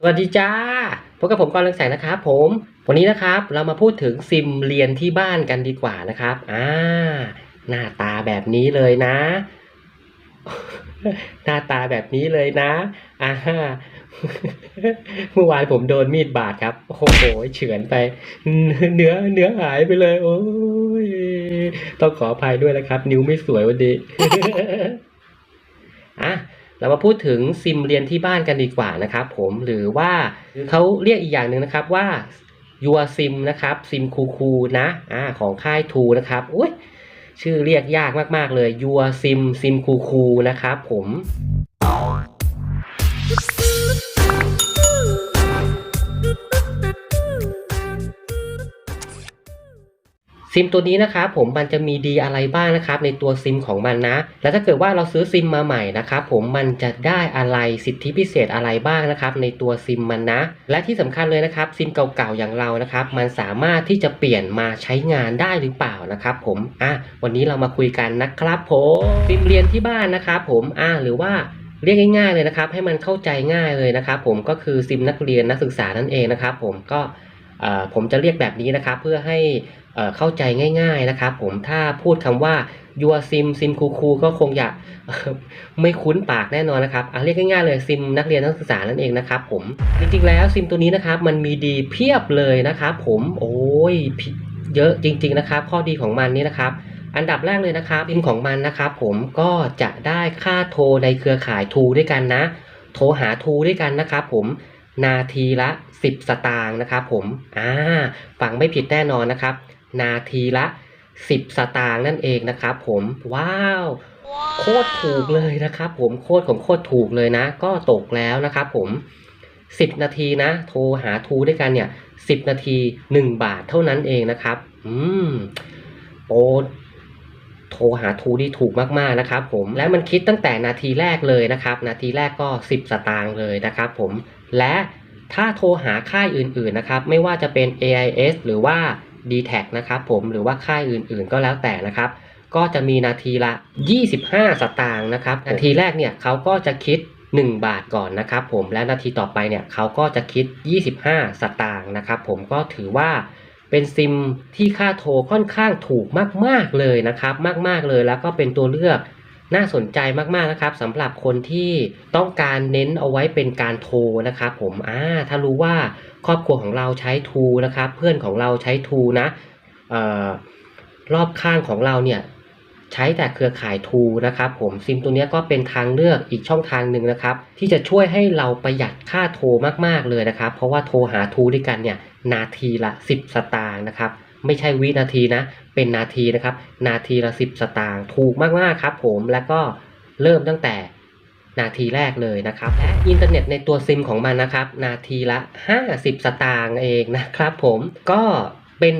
สวัสดีจ้า พบกับผมกรเรืองแสงนะครับผม วันนี้นะครับเรามาพูดถึงซิมเรียนที่บ้านกันดีกว่านะครับ อ่า หน้าตาแบบนี้เลยนะ หน้าตาแบบนี้เลยนะ อ่าเมื่อวานผมโดนมีดบาดครับ โอ้โห เฉือนไป เนื้อ เนื้อหายไปเลย โอ้ย ต้องขออภัยด้วยนะครับ นิ้วไม่สวยวันนี้ อะ เรามาพูดถึงซิมเรียนที่บ้านกันดีกว่านะครับผมหรือว่าเขาเรียกอีกอย่างหนึ่งนะครับว่า your sim นะครับซิมคูคูนะอ่าของค่ายทูนะครับอุ้ยชื่อเรียกยากมาก ๆ เลย your sim ซิมคูคูนะครับผม ซิมตัวนี้นะครับผมมันจะมีดีอะไรบ้างนะครับในตัวซิมของมันนะ แล้วถ้าเกิดว่าเราซื้อซิมมาใหม่นะครับผมมันจะได้อะไรสิทธิพิเศษอะไรบ้างนะครับในตัวซิมมันนะ และที่สำคัญเลยนะครับซิมเก่าๆอย่างเรานะครับมันสามารถที่จะเปลี่ยนมาใช้งานได้หรือเปล่านะครับผมอะวันนี้เรามาคุยกันนะครับผมซิมเรียนที่บ้านนะครับผมอะหรือว่าเรียกง่ายๆเลยนะครับให้มันเข้าใจง่ายเลยนะครับผมก็คือซิมนักเรียนนักศึกษานั่นเองนะครับผมก็ผมจะเรียกแบบนี้นะครับเพื่อให้ เข้าใจง่ายๆนะครับผมถ้าพูดคำว่า your sim sim คูคูก็คงอยากไม่คุ้นปากแน่นอนนะครับเรียกง่ายๆเลยซิมนักเรียนนักศึกษานั่นเองนะครับผมจริงๆแล้วซิมตัวนี้นะครับมันมีดีเพียบเลยนะครับผมโอ้ยเยอะจริง ๆนะครับ ข้อดีของมันนี่นะครับ อันดับแรกเลยนะครับซิมของมันนะครับ ผมก็จะได้ค่าโทรในเครือข่ายทูด้วยกันนะ โทรหาทูด้วยกันนะครับ ผมนาทีละ 10 สตางค์นะครับ ผมอ่าฟังไม่ผิดแน่นอนนะครับนาทีละ 10 สตางค์นั่นเองนะครับ ผมว้าวโคตรถูกเลยนะครับ ผมโคตรของโคตรถูกเลยนะ ก็ตกแล้วนะครับผม 10 นาทีนะ โทรหาทูด้วยกันเนี่ย 10 นาที 1 บาทเท่านั้นเองนะครับ อืมโปรโทรหาทูนี่ถูกมากๆนะครับผมและมันคิดตั้งแต่นาทีแรกเลยนะครับ นาทีแรกก็ 10 สตางค์เลยนะครับผมและถ้าโทรหาค่ายอื่นๆนะครับ ไม่ว่าจะเป็น AIS หรือว่า d t แทนะครับผมหรือว่าค่ายอื่นๆก็แล้วแต่นะครับ ก็จะมีนาทีละ 25 สตางค์นะครับ นาทีแรกเนี่ยเขาก็จะคิด 1 บาทก่อนนะครับผมและนาทีต่อไปเนี่ยเขาก็จะคิด 25 สตางค์นะครับผมก็ถือว่าเป็นซิมที่ค่าโทรค่อนข้างถูกมาก ๆเลยนะครับ มากๆเลยแล้วก็เป็นตัวเลือก น่าสนใจมากๆนะครับสำหรับคนที่ต้องการเน้นเอาไว้เป็นการโทรนะครับผมอ่าถ้ารู้ว่าครอบครัวของเราใช้ทูนะครับเพื่อนของเราใช้ทูนะเอ่อรอบข้างของเราเนี่ยใช้แต่เครือข่ายทูนะครับผมซิมตัวนี้ก็เป็นทางเลือกอีกช่องทางหนึ่งนะครับ ที่จะช่วยให้เราประหยัดค่าโทรมากๆเลยนะครับ เพราะว่าโทรหาทูด้วยกันเนี่ยนาทีละ 10 สตางค์นะครับ ไม่ใช่วินาทีนะ เป็นนาทีนะครับ นาทีละ10สตางค์ถูกมากๆครับผมแล้วก็เริ่มตั้งแต่นาทีแรกเลยนะครับและอินเทอร์เน็ตในตัวซิมของมันนะครับ นาทีละ 50 สตางค์เองนะครับ ผมก็เป็น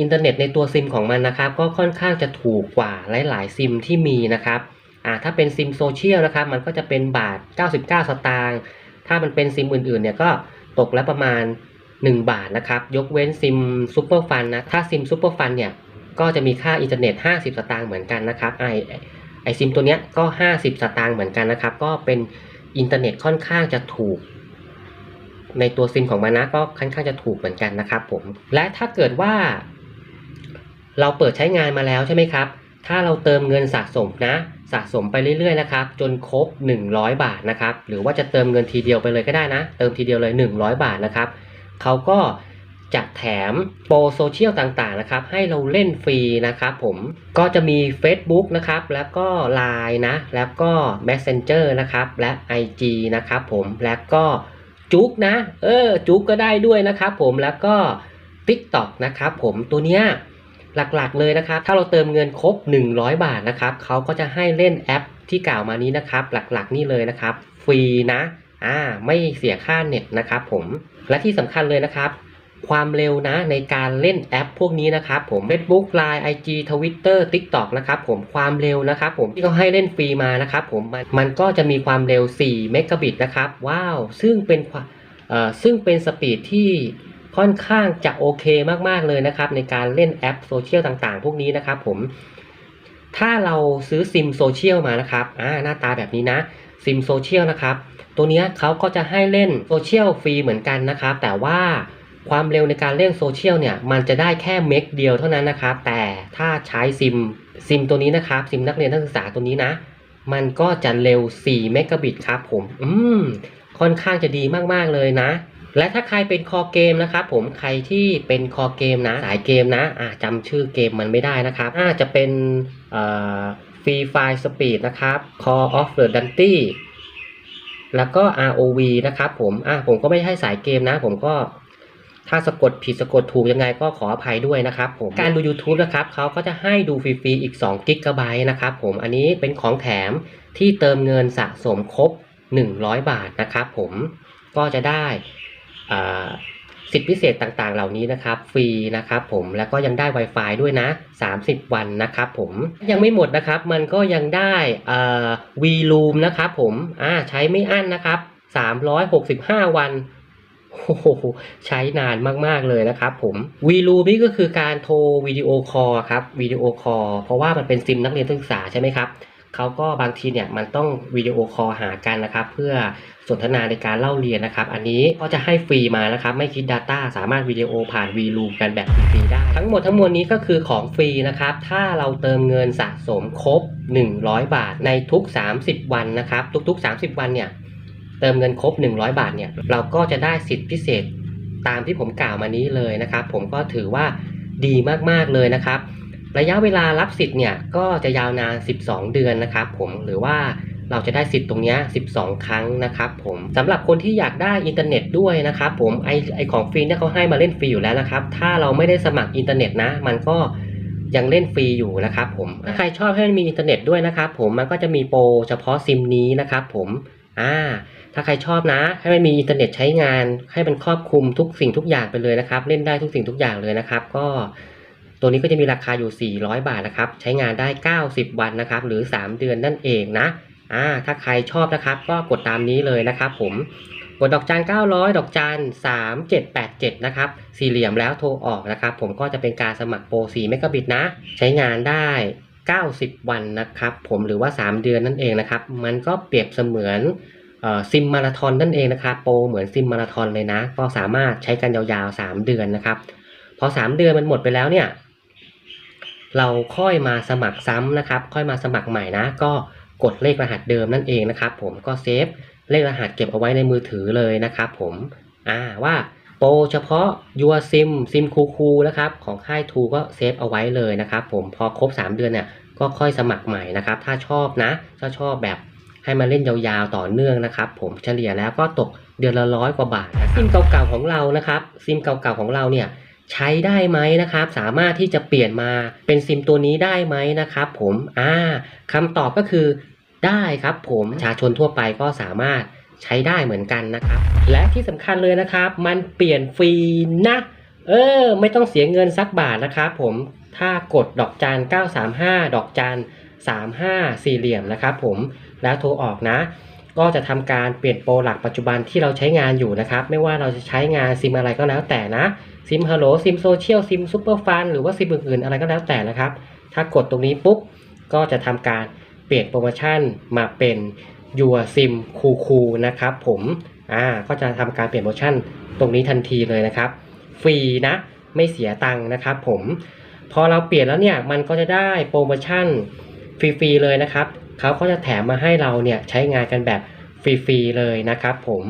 อินเทอร์เน็ตในตัวซิมของมันนะครับ ก็ค่อนข้างจะถูกกว่าหลาย ๆ ซิมที่มีนะครับอ่าถ้าเป็นซิมโซเชียลนะครับ มันก็จะเป็นบาท 99 สตางค์ถ้ามันเป็นซิมอื่น ๆ เนี่ยก็ตกแล้วประมาณ 1 บาทนะครับ ยกเว้นซิมซูเปอร์ฟันนะ ถ้าซิมซูเปอร์ฟันเนี่ย ก็จะมีค่าอินเทอร์เน็ต 50 สตางค์เหมือนกันนะครับ ไอไอซิมตัวเนี้ยก็ 50 สตางค์เหมือนกันนะครับ ก็เป็นอินเทอร์เน็ตค่อนข้างจะถูก ในตัวซิมของมันนะก็ค่อนข้างจะถูกเหมือนกันนะครับผม และถ้าเกิดว่า เราเปิดใช้งานมาแล้วใช่ไหมครับ ถ้าเราเติมเงินสะสมนะ สะสมไปเรื่อยๆนะครับ จนครบ 100 บาทนะครับ หรือว่าจะเติมเงินทีเดียวไปเลยก็ได้นะ เติมทีเดียวเลย 100 บาทนะครับ เขาก็จะแถมโปรโซเชียลต่างๆนะครับ ให้เราเล่นฟรีนะครับผมก็จะมี Facebook นะครับ แล้วก็ Line นะ แล้วก็ Messenger นะครับ และ IG นะครับผมแล้วก็จุกนะ เออ จุกก็ได้ด้วยนะครับผมแล้วก็ TikTok นะครับผมตัวเนี้ยหลักๆเลยนะครับ ถ้าเราเติมเงินครบ 100 บาทนะครับเขาก็จะให้เล่นแอปที่กล่าวมานี้นะครับ หลักๆนี่เลยนะครับ ฟรีนะ อ่าไม่เสียค่าเน็ตนะครับผมและที่สำคัญเลยนะครับ ความเร็วนะในการเล่นแอปพวกนี้นะครับผม Facebook Line IG Twitter TikTok นะครับผมความเร็วนะครับผมที่เขาให้เล่นฟรีมานะครับผมมันมันก็จะมีความเร็ว 4 เมกะบิตนะครับ ว้าว ซึ่งเป็นเอ่อซึ่งเป็นสปีดที่ค่อนข้างจะโอเคมาก ๆ เลยนะครับ ในการเล่นแอปโซเชียลต่างๆ พวกนี้นะครับผมถ้าเราซื้อซิมโซเชียลมานะครับอ่าหน้าตาแบบนี้นะ ซิมโซเชียลนะครับตัวนี้เขาก็จะให้เล่นโซเชียลฟรีเหมือนกันนะครับแต่ว่าความเร็วในการเล่นโซเชียลเนี่ยมันจะได้แค่เมกเดียวเท่านั้นนะครับแต่ถ้าใช้ซิมซิมตัวนี้นะครับซิมนักเรียนนักศึกษาตัวนี้นะ มันก็จะเร็ว 4 เมกะบิตครับผมอืมค่อนข้างจะดีมากๆเลยนะ และถ้าใครเป็นคอเกมนะครับผมใครที่เป็นคอเกมนะสายเกมนะอ่าจำชื่อเกมมันไม่ได้นะครับอ่าจะเป็นเอ่อ Free Fire Speed นะครับ Call of the Duty แล้วก็ ROV นะครับผมอ่าผมก็ไม่ใช่สายเกมนะ ผมก็ถ้าสะกดผิดสะกดถูกยังไงก็ขออภัยด้วยนะครับผมการดู YouTube นะครับเขาก็จะให้ดูฟรีๆอีก2 g b นะครับผมอันนี้เป็นของแถมที่เติมเงินสะสมครบ 100 บาทนะครับผมก็จะได้อ่า สิทธิพิเศษต่างๆ เหล่านี้นะครับ ฟรีนะครับผมแล้วก็ยังได้ Wi-Fi ด้วยนะ 30 วันนะครับผมยังไม่หมดนะครับ มันก็ยังได้อ่า V-Room นะครับผมอ่าใช้ไม่อั้นนะครับ 365 วันโอ้โหใช้นานมาก ๆ เลยนะครับผมวีลูนี่ก็คือการโทรวิดีโอคอลครับวิดีโอคอลเพราะว่ามันเป็นซิมนักเรียนศึกษาใช่ไหมครับ เขาก็บางทีเนี่ยมันต้องวิดีโอคอลหากันนะครับ เพื่อสนทนาในการเล่าเรียนนะครับ อันนี้ก็จะให้ฟรีมานะครับ ไม่คิด Data สามารถวิดีโอผ่านวีลูกันแบบฟรีได้ ทั้งหมดทั้งมวลนี้ก็คือของฟรีนะครับ ถ้าเราเติมเงินสะสมครบ 100 บาทในทุก 30 วันนะครับ ทุก ๆ 30 วันเนี่ยเติมเงินครบ 100 บาทเนี่ยเราก็จะได้สิทธิพิเศษตามที่ผมกล่าวมานี้เลยนะครับ ผมก็ถือว่าดีมากๆเลยนะครับ ระยะเวลารับสิทธิ์เนี่ยก็จะยาวนาน 12 เดือนนะครับผมหรือว่าเราจะได้สิทธิ์ตรงนี้ 12 ครั้งนะครับผมสำหรับคนที่อยากได้อินเทอร์เน็ตด้วยนะครับผมไอไอของฟรีเนี่ยเขาให้มาเล่นฟรีอยู่แล้วนะครับ ถ้าเราไม่ได้สมัครอินเทอร์เน็ตนะ มันก็ยังเล่นฟรีอยู่นะครับผมถ้าใครชอบให้มันมีอินเทอร์เน็ตด้วยนะครับผมมันก็จะมีโปรเฉพาะซิมนี้นะครับผมอ่าถ้าใครชอบนะ ให้มันมีอินเทอร์เน็ตใช้งาน ให้มันครอบคลุมทุกสิ่งทุกอย่างไปเลยนะครับ เล่นได้ทุกสิ่งทุกอย่างเลยนะครับ ก็ ตัวนี้ก็จะมีราคาอยู่ 400 บาทนะครับ ใช้งานได้ 90 วันนะครับ หรือ 3 เดือนนั่นเองนะอ่าถ้าใครชอบนะครับ ก็กดตามนี้เลยนะครับ ผมกดดอกจัน 900 ดอกจัน 3787 นะครับ สี่เหลี่ยมแล้วโทรออกนะครับ ผมก็จะเป็นการสมัครโปร4เมกะบิตนะ ใช้งานได้ 90 วันนะครับ ผมหรือว่า 3 เดือนนั่นเองนะครับ มันก็เปรียบเสมือนซิมมาราทอนนั่นเองนะครับ โปรเหมือนซิมมาราทอนเลยนะ ก็สามารถใช้กันยาวๆ 3 เดือนนะครับ พอ 3 เดือนมันหมดไปแล้วเนี่ย เราค่อยมาสมัครซ้ำนะครับ ค่อยมาสมัครใหม่นะ ก็กดเลขรหัสเดิมนั่นเองนะครับ ผมก็เซฟเลขรหัสเก็บเอาไว้ในมือถือเลยนะครับ ผมอ่าว่าโปรเฉพาะ Your SIM ซิมคูคูนะครับของค่ายทูก็เซฟเอาไว้เลยนะครับ ผมพอครบ 3 เดือนเนี่ยก็ค่อยสมัครใหม่นะครับ ถ้าชอบนะถ้าชอบแบบให้มาเล่นยาวๆต่อเนื่องนะครับ ผมเฉลี่ยแล้วก็ตกเดือนละร้อยกว่าบาทนะซิมเก่าๆของเรานะครับ ซิมเก่าๆของเราเนี่ย ใช้ได้ไหมนะครับ สามารถที่จะเปลี่ยนมาเป็นซิมตัวนี้ได้ไหมนะครับ ผมอ่าคำตอบก็คือได้ครับผมประชาชนทั่วไปก็สามารถใช้ได้เหมือนกันนะครับ และที่สำคัญเลยนะครับ มันเปลี่ยนฟรีนะเออ ไม่ต้องเสียเงินสักบาทนะครับผมถ้ากดดอกจัน935 ดอกจัน35 สี่เหลี่ยมนะครับผมแล้วโทรออกนะ ก็จะทำการเปลี่ยนโปรหลักปัจจุบันที่เราใช้งานอยู่นะครับ ไม่ว่าเราจะใช้งานซิมอะไรก็แล้วแต่นะซิมฮัลโหลซิมโซเชียลซิมซูเปอร์ฟันหรือว่าซิมอื่นๆอะไรก็แล้วแต่นะครับ ถ้ากดตรงนี้ปุ๊บก็จะทำการเปลี่ยนโปรโมชั่นมาเป็น Your SIM คูคูนะครับ ผมอ่าก็จะทำการเปลี่ยนโปรโมชั่นตรงนี้ทันทีเลยนะครับ ฟรีนะไม่เสียตังค์นะครับผมพอเราเปลี่ยนแล้วเนี่ยมันก็จะได้โปรโมชั่นฟรีๆเลยนะครับ เขาก็จะแถมมาให้เราเนี่ยใช้งานกันแบบฟรีๆเลยนะครับผม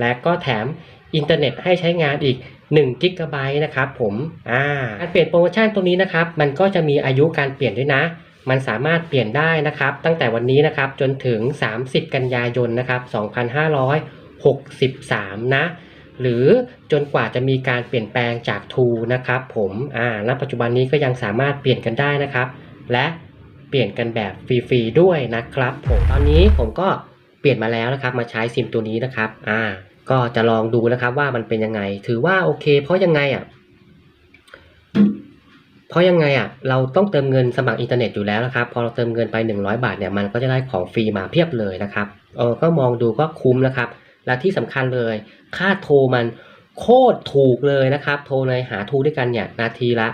และก็แถมอินเทอร์เน็ตให้ใช้งานอีก1กิกะไบต์นะครับผมอ่าการเปลี่ยนโปรโมชั่นตรงนี้นะครับ มันก็จะมีอายุการเปลี่ยนด้วยนะ มันสามารถเปลี่ยนได้นะครับ ตั้งแต่วันนี้นะครับจนถึง 30 กันยายนนะครับ2563 นะ หรือจนกว่าจะมีการเปลี่ยนแปลงจากทูนะครับผมอ่าณปัจจุบันนี้ก็ยังสามารถเปลี่ยนกันได้นะครับ และ เปลี่ยนกันแบบฟรีๆด้วยนะครับผมตอนนี้ผมก็เปลี่ยนมาแล้วนะครับมาใช้ซิมตัวนี้นะครับอ่าก็จะลองดูนะครับว่ามันเป็นยังไง ถือว่าโอเค เพราะยังไงอะเพราะยังไงอะเราต้องเติมเงินสมัครอินเทอร์เน็ตอยู่แล้วนะครับ พอเราเติมเงินไป 100 บาทเนี่ยมันก็จะได้ของฟรีมาเพียบเลยนะครับเออก็มองดูก็คุ้มนะครับ และที่สำคัญเลย ค่าโทรมันโคตรถูกเลยนะครับ โทรเลยหาทูด้วยกันเนี่ยนาทีละ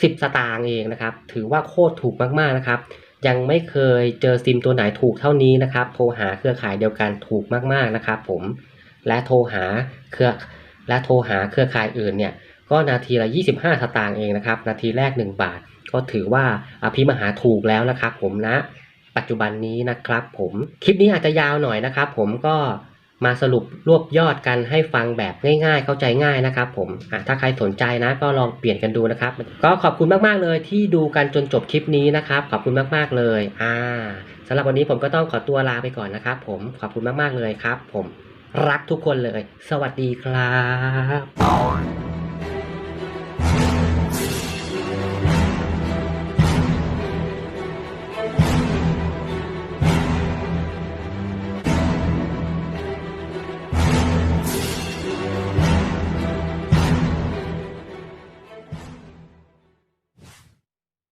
10 สตางค์เองนะครับ ถือว่าโคตรถูกมากๆนะครับ ยังไม่เคยเจอซิมตัวไหนถูกเท่านี้นะครับ โทรหาเครือข่ายเดียวกันถูกมากๆนะครับ ผม และโทรหาเครือ และโทรหาเครือข่ายอื่นเนี่ย ก็นาทีละ 25 สตางค์เองนะครับ นาทีแรก 1 บาท ก็ถือว่าอภิมหาถูกแล้วนะครับ ผมนะ ปัจจุบันนี้นะครับ ผม คลิปนี้อาจจะยาวหน่อยนะครับ ผมก็ มาสรุปรวบยอดกันให้ฟังแบบง่าย ๆ เข้าใจง่ายนะครับผมอะถ้าใครสนใจนะก็ลองเปลี่ยนกันดูนะครับ ก็ขอบคุณมากๆเลยที่ดูกันจนจบคลิปนี้นะครับ ขอบคุณมากๆเลยอ่าสำหรับวันนี้ผมก็ต้องขอตัวลาไปก่อนนะครับ ผมขอบคุณมากๆเลยครับ ผมรักทุกคนเลย สวัสดีครับ